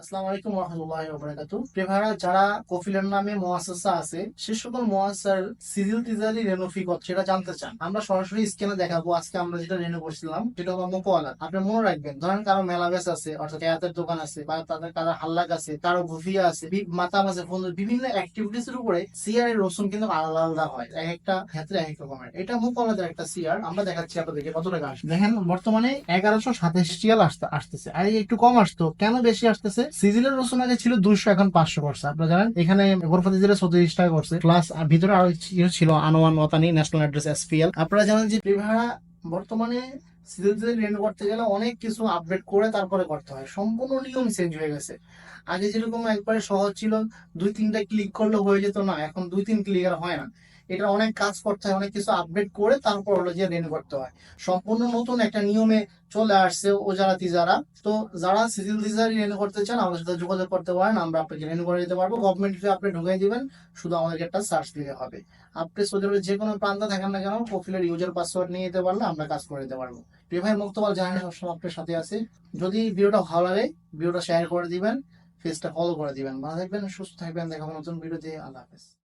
বিভিন্ন উপরে সিআর এর রসুন কিন্তু আলাদা আলাদা হয়, এক একটা ক্ষেত্রে এক এক রকমের। এটা মোকোয়ালাদের একটা সিআর আমরা দেখাচ্ছি আপনাদেরকে কত টাকা আসবে। দেখেন, বর্তমানে এগারোশো সাতাশ টিয়াল আসতে আসতেছে। আর, একটু কম আসতো, কেন বেশি আসতেছে? সিজিলের রসুন আগে ছিল দুইশো, এখন পাঁচশো করছে। আপনারা জানেন, এখানে গোরফা দিজিলে চৌত্রিশ টাকা করছে। প্লাস ভিতরে আরও ইয়ে ছিল, আনোয়ান ওয়াতানি ন্যাশনাল অ্যাড্রেস এসপিএল আপনারা জানেন যে প্রিভাড়া বর্তমানে সিজন রেন্ট করতে গেলে অনেক কিছু আপডেট করে তারপরে করতে হয়। সম্পূর্ণ নিয়ম চেঞ্জ হয়ে গেছে। আগে যেরকম একবারে সহজ ছিল, দুই, তিনটা ক্লিক করলে হয়ে যেত না, এখন দুই, তিন ক্লিক আর হয় না। এটা অনেক কাজ করতে হয়, অনেক কিছু আপডেট করে তারপর হলো যে রেন্ট করতে হয়। সম্পূর্ণ নতুন একটা নিয়মে চলে আসছে ও যারা তিজারা। তো যারা সিজিল তিজারি রেন্ট করতে চান, আমাদের সাথে যোগাযোগ করতে পারেন, আমরা আপনাকে রেন্ট করে দিতে পারব। গভর্নমেন্ট আপনি ঢুকিয়ে দিবেন, শুধু আমাদেরকে একটা সার্চ দিতে হবে। আপনি সৌদি যে কোনো প্রান্তে থাকেন না কেন প্রোফাইলের ইউজার পাসওয়ার্ড নিয়ে যেতে পারলে আমরা কাজ করে দিতে পারব। প্রিভাই মুক্তবাল জাহাঙ্গীর সবসময় আপনার সাথে আছে। যদি ভিডিওটা ভালো লাগে, ভিডিওটা শেয়ার করে দিবেন পেজটা ফলো করে দিবেন। ভালো থাকবেন, সুস্থ থাকবেন দেখাবো নতুন ভিডিও দিয়ে আল্লাহ হাফেজ।